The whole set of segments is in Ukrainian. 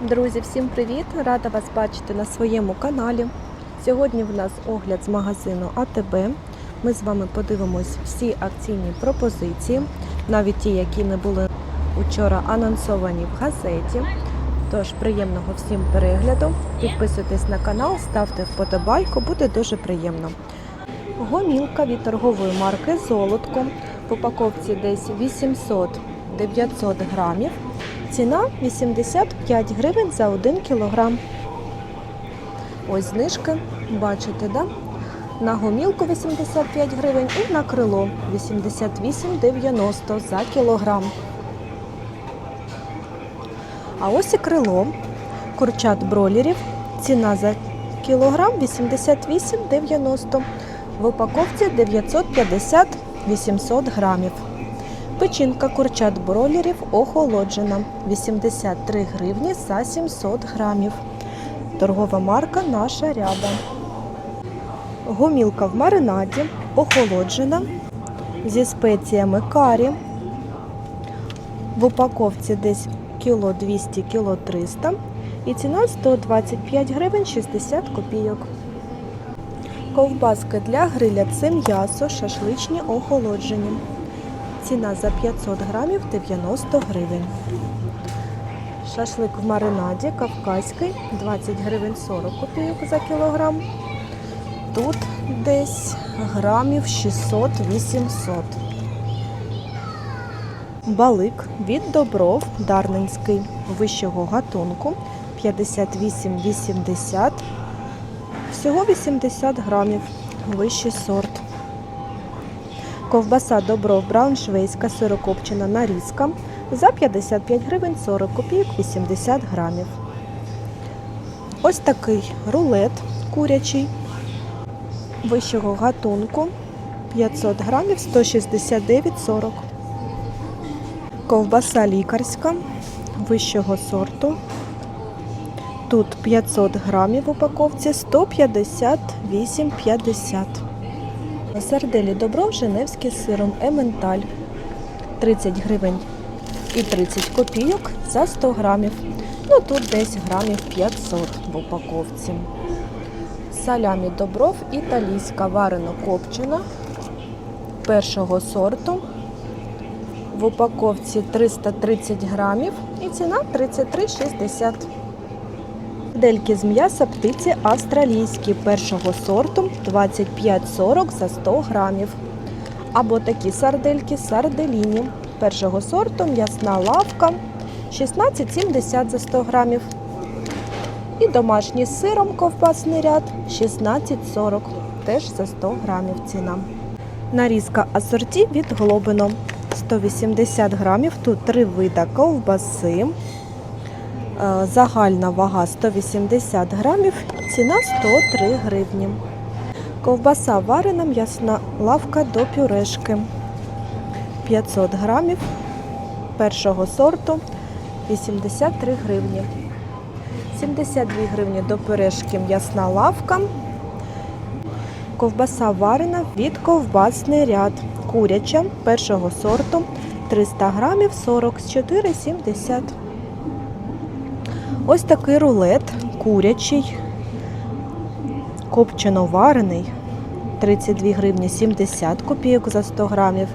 Друзі, всім привіт! Рада вас бачити на своєму каналі. Сьогодні в нас огляд з магазину АТБ. Ми з вами подивимось всі акційні пропозиції, навіть ті, які не були вчора анонсовані в газеті. Тож приємного всім перегляду. Підписуйтесь на канал, ставте вподобайку, буде дуже приємно. Гомілка від торгової марки Золотко. В упаковці десь 800-900 грамів. Ціна 85 гривень за 1 кілограм. Ось знижки, бачите, да? На гомілку 85 гривень і на крило 88,90 за кілограм. А ось і крило курчат бройлерів. Ціна за кілограм 88,90. В упаковці 950-800 грамів. Печінка курчат бройлерів охолоджена 83 гривні за 700 грамів. Торгова марка Наша ряба. Гомілка в маринаді охолоджена зі спеціями карі. В упаковці десь кіло 200 кіло 300 і ціна 125 гривень 60 копійок. Ковбаски для гриля це м'ясо, шашличні охолоджені. Ціна за 500 грамів 90 гривень. Шашлик в маринаді кавказький 20 гривень 40 копійок за кілограм. Тут десь грамів 600-800. Балик від добров Дарненський вищого гатунку 58,80. Всього 80 грамів. Вищий сорт. Ковбаса Добров Брауншвейська сирокопчена нарізка за 55 гривень 40 копійок 80 грамів. Ось такий рулет курячий вищого гатунку 500 грамів 169,40. Ковбаса лікарська вищого сорту. Тут 500 грамів в упаковці 158,50. Сарделі Добров Женевський з сиром Ементаль 30 гривень і 30 копійок за 100 грамів. Ну тут десь грамів 500 в упаковці. Салямі Добров італійська варено копчена першого сорту. В упаковці 330 грамів і ціна 33,60. Дельки з м'яса птиці австралійські першого сорту 25,40 за 100 грамів. Або такі сардельки сарделіні першого сорту м'ясна лавка 16,70 за 100 грамів. І домашній з сиром ковбасний ряд 16,40 теж за 100 грамів ціна. Нарізка асорті від Глобино 180 грамів. Тут три вида ковбаси. Е, Загальна вага 180 грамів, ціна 103 гривні. Ковбаса варена м'ясна лавка до пюрешки 500 грамів першого сорту 83 гривні. 72 гривні до пюрешки м'ясна лавка. Ковбаса варена від ковбасний ряд. Куряча першого сорту 300 грамів 44,70. Ось такий рулет курячий, копчено-варений, 32 гривні 70 копійок за 100 грамів.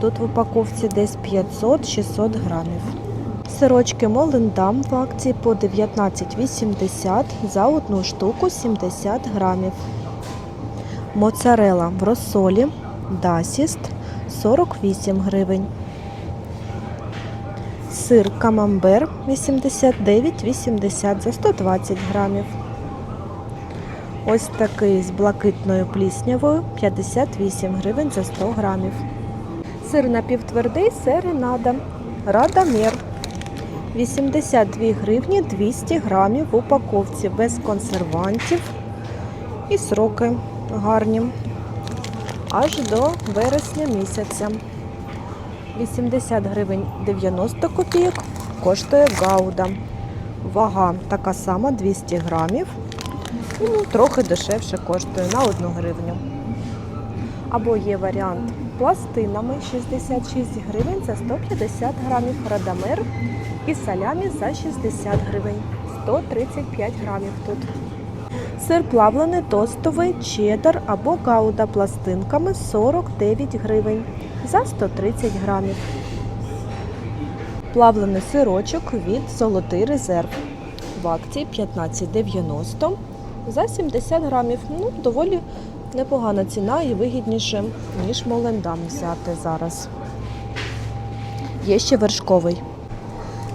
Тут в упаковці десь 500-600 грамів. Сирочки Молендам в акції по 19,80 за одну штуку 70 грамів. Моцарела в розсолі Дасіст 48 гривень. Сир камамбер 89,80 за 120 грамів. Ось такий з блакитною пліснявою 58 гривень за 100 грамів. Сир напівтвердий серенада. Радамер 82 гривні 200 грамів в упаковці без консервантів. І сроки гарні. Аж до вересня місяця. 80 гривень 90 копійок коштує гауда. Вага така сама 200 грамів. Ну, трохи дешевше коштує на 1 гривню. Або є варіант пластинами 66 гривень за 150 грамів, радамер і салямі за 60 гривень, 135 грамів тут. Сир плавлений тостовий, чеддер або гауда пластинками 49 гривень за 130 грамів. Плавлений сирочок від Золотий резерв. В акції 15,90 за 70 грамів. Ну, доволі непогана ціна і вигідніше, ніж молендам взяти зараз. Є ще вершковий.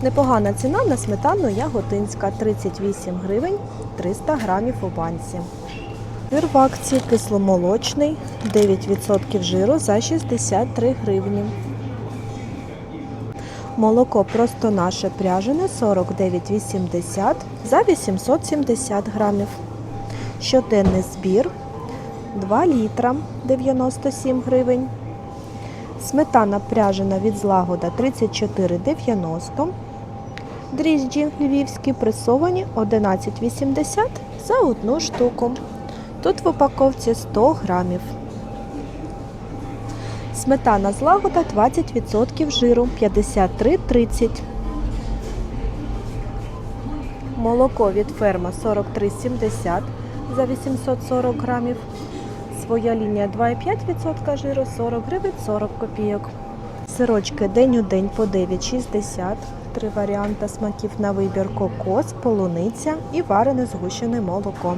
Непогана ціна на сметану яготинська 38 гривень 300 грамів у банці. Сир в акції кисломолочний 9% жиру за 63 гривні. Молоко просто наше пряжене 49,80 за 870 грамів. Щоденний збір 2 літра 97 гривень. Сметана пряжена від злагода 34,90. Дріжджі львівські пресовані 11,80 за одну штуку. Тут в упаковці 100 грамів. Сметана злагода 20% жиру 53,30. Молоко від ферма 43,70 за 840 грамів. Своя лінія 2,5% жиру 40 гривень 40 копійок. Сирочки день у день по 9,60. Три варіанти смаків на вибір кокос, полуниця і варене згущене молоко.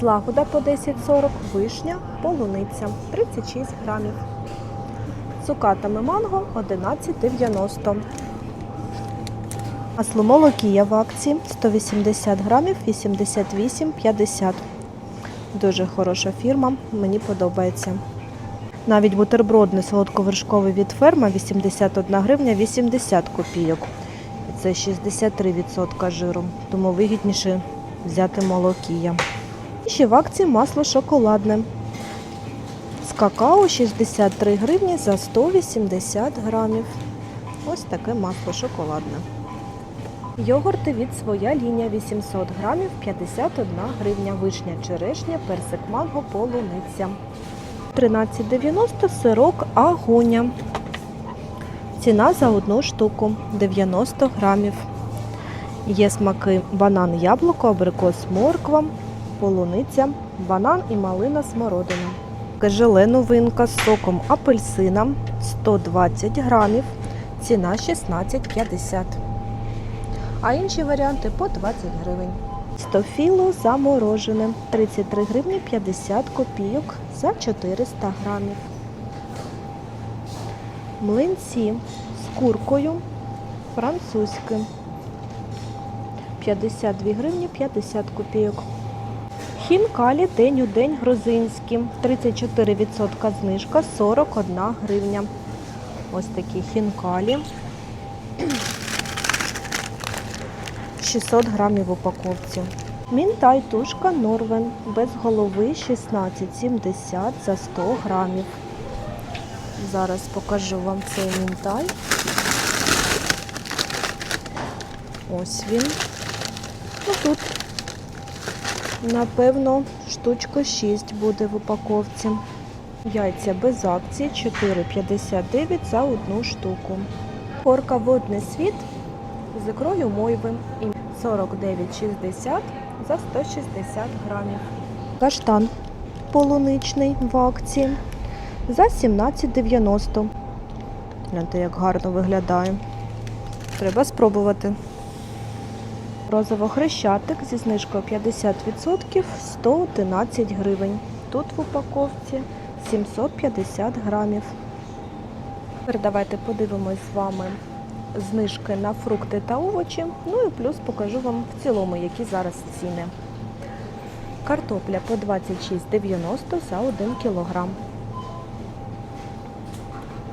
Злагода по 10,40, вишня, полуниця 36 грамів. Цукатами манго 11,90. Масло молокія в акції 180 грамів 88,50. Дуже хороша фірма, мені подобається. Навіть бутербродний солодковершковий від ферма 81 гривня 80 копійок. Це 63% жиру, тому вигідніше взяти молокія. І ще в акції масло шоколадне. З какао 63 гривні за 180 грамів. Ось таке масло шоколадне. Йогурти від своя лінія 800 грамів 51 гривня. Вишня, черешня, персик манго, полуниця. 13,90 сирок агоня. Ціна за одну штуку 90 грамів. Є смаки банан, яблуко, абрикос, морква, полуниця, банан і малина смородина. Желе новинка з соком апельсина 120 грамів. Ціна 16,50. А інші варіанти по 20 гривень. Стофіло заморожене 33 гривні 50 копійок за 400 грамів. Млинці з куркою французькі 52 гривні 50 копійок. Хінкалі день у день грузинські 34% знижка 41 гривня. Ось такі хінкалі. 600 грамів в упаковці. Мінтай тушка Норвен без голови 16,70 за 100 грамів. Зараз покажу вам цей мінтай. Ось він. Ну, тут, напевно, штучка 6 буде в упаковці. Яйця без акції 4,59 за одну штуку. Корка водний світ з ікрою мойви 49,60 за 160 грамів. Каштан полуничний в акції за 17,90. Гляньте, як гарно виглядає. Треба спробувати. Розово-хрещатик зі знижкою 50% 111 гривень. Тут в упаковці 750 грамів. Тепер давайте подивимось з вами знижки на фрукти та овочі. Ну і плюс покажу вам в цілому, які зараз ціни. Картопля по 26,90 за 1 кг.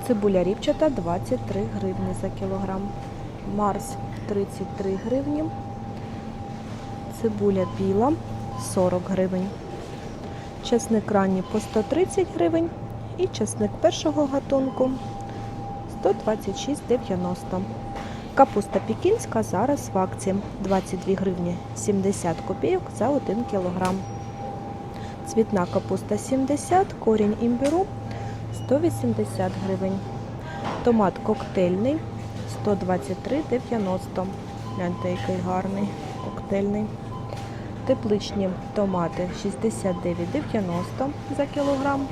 Цибуля ріпчата 23 гривні за кілограм. Марс 33 гривні. Цибуля біла 40 гривень. Чесник ранній по 130 гривень і чесник першого гатунку 126,90. Капуста пекінська зараз в акції 22 гривні 70 копійок за 1 кілограм. Цвітна капуста 70, корінь імбиру 180 гривень. Томат коктейльний 123,90. Гляньте, який гарний коктейльний. Тепличні томати 69,90 за кілограм.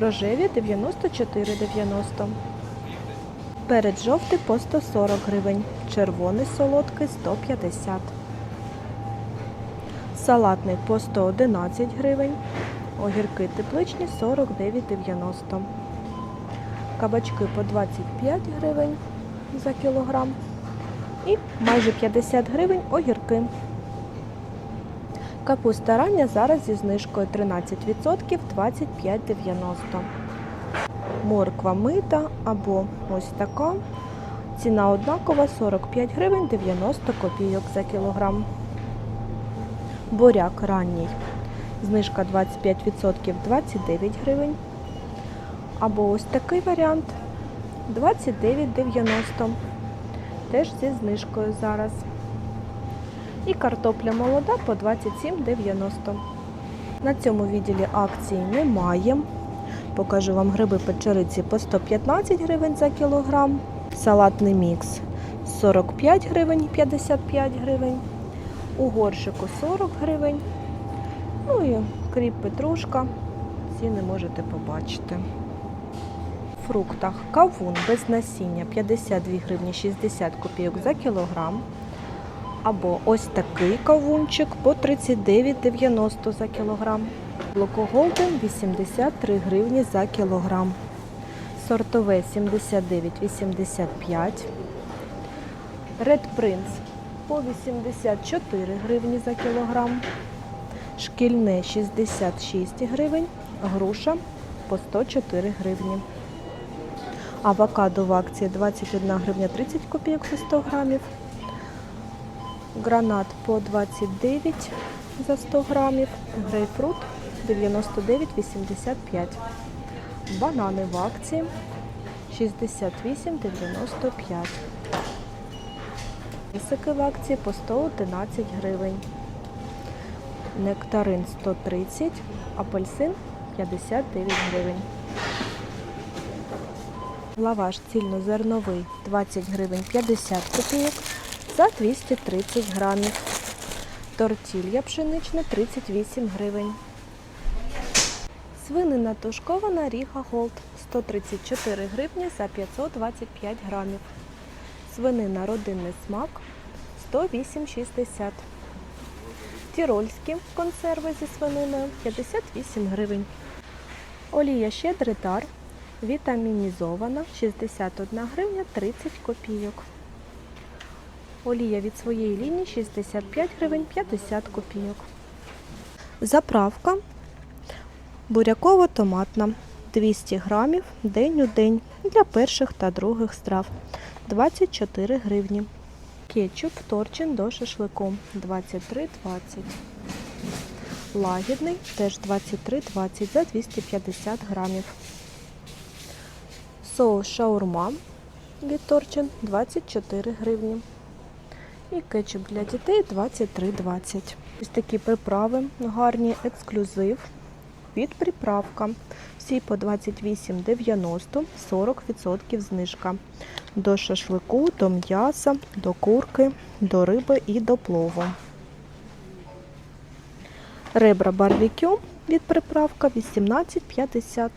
Рожеві 94,90. Перець жовтий по 140 гривень. Червоний солодкий 150. Салатний по 111 гривень. Огірки тепличні 49,90. Кабачки по 25 гривень за кілограм. І майже 50 гривень огірки. Капуста рання зараз зі знижкою 13% 25,90. Морква мита або ось така. Ціна однакова 45 гривень 90 копійок за кілограм. Буряк ранній. Знижка 25% 29 гривень. Або ось такий варіант 29,90. Теж зі знижкою зараз. І картопля молода по 27,90. На цьому відділі акцій немає. Покажу вам гриби печериці по 115 гривень за кілограм. Салатний мікс 45 гривень 55 гривень. У горшику 40 гривень. Ну і кріп петрушка. Ціни можете побачити. В фруктах кавун без насіння 52 гривні 60 копійок за кілограм. Або ось такий кавунчик по 39,90 за кілограм. Яблуко Голден 83 гривні за кілограм. Сортове 79,85. Red Prince по 84 гривні за кілограм. Шкільне 66 гривень. Груша по 104 гривні. Авокадо в акції 21 гривня 30 копійок за 100 грамів. Гранат по 29 за 100 грамів. Грейпфрут 99,85. Банани в акції 68,95. Писики в акції по 111 гривень. Нектарин 130, апельсин 59 гривень. Лаваш цільнозерновий 20 гривень 50 копійок за 230 грамів. Тортілья пшенична 38 гривень. Свинина тушкована Ріга Голд 134 гривні за 525 грамів. Свинина родинний смак 108,60. Тірольські консерви зі свининою 58 гривень. Олія щедрий дар вітамінізована 61 гривня 30 копійок. Олія від своєї лінії 65 гривень 50 копійок. Заправка буряково-томатна 200 грамів день у день для перших та других страв 24 гривні. Кетчуп торчин до шашлику 23,20. Лагідний теж 23,20 за 250 грамів. Соус шаурма від торчин 24 гривні. І кетчуп для дітей 23,20. Ось такі приправи, гарні ексклюзив від приправка. Всі по 28,90, 40% знижка. До шашлику, до м'яса, до курки, до риби і до плову. Ребра барбекю від приправка 18,50.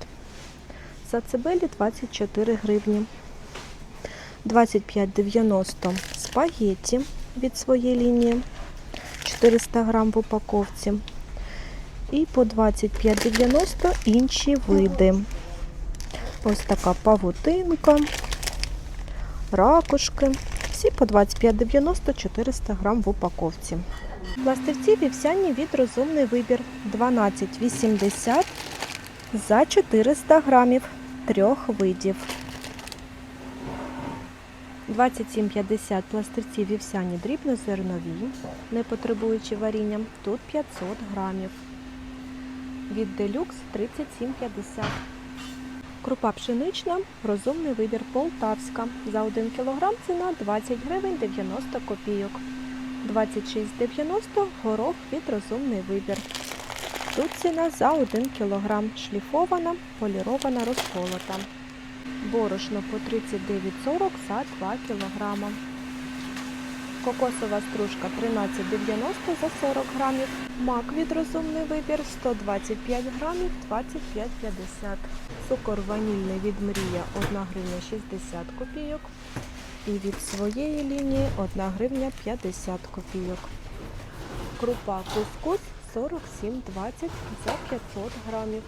Сацебелі 24 гривні. 25,90 спагетті від своєї лінії 400 грам в упаковці. І по 25,90 інші види. Ось така павутинка, ракушки. Всі по 25,90 400 грам в упаковці. Пластивці вівсяні від розумний вибір 12,80 за 400 грамів трьох видів. 27,50 пластирці вівсяні дрібнозернові, не потребуючи варіння. Тут 500 грамів. Від делюкс 37,50. Крупа пшенична, розумний вибір полтавська. За 1 кг ціна 20 гривень 90 копійок. 26,90 горох від розумний вибір. Тут ціна за 1 кг. Шліфована, полірована, розколота. Борошно по 39,40 за 2 кг. Кокосова стружка 13,90 за 40 грамів. Мак від розумний вибір 125 грамів 25,50. Цукор ванільний від мрія 1 гривня 60 копійок. І від своєї лінії 1 гривня 50 копійок. Крупа кускус 47,20 за 500 грамів.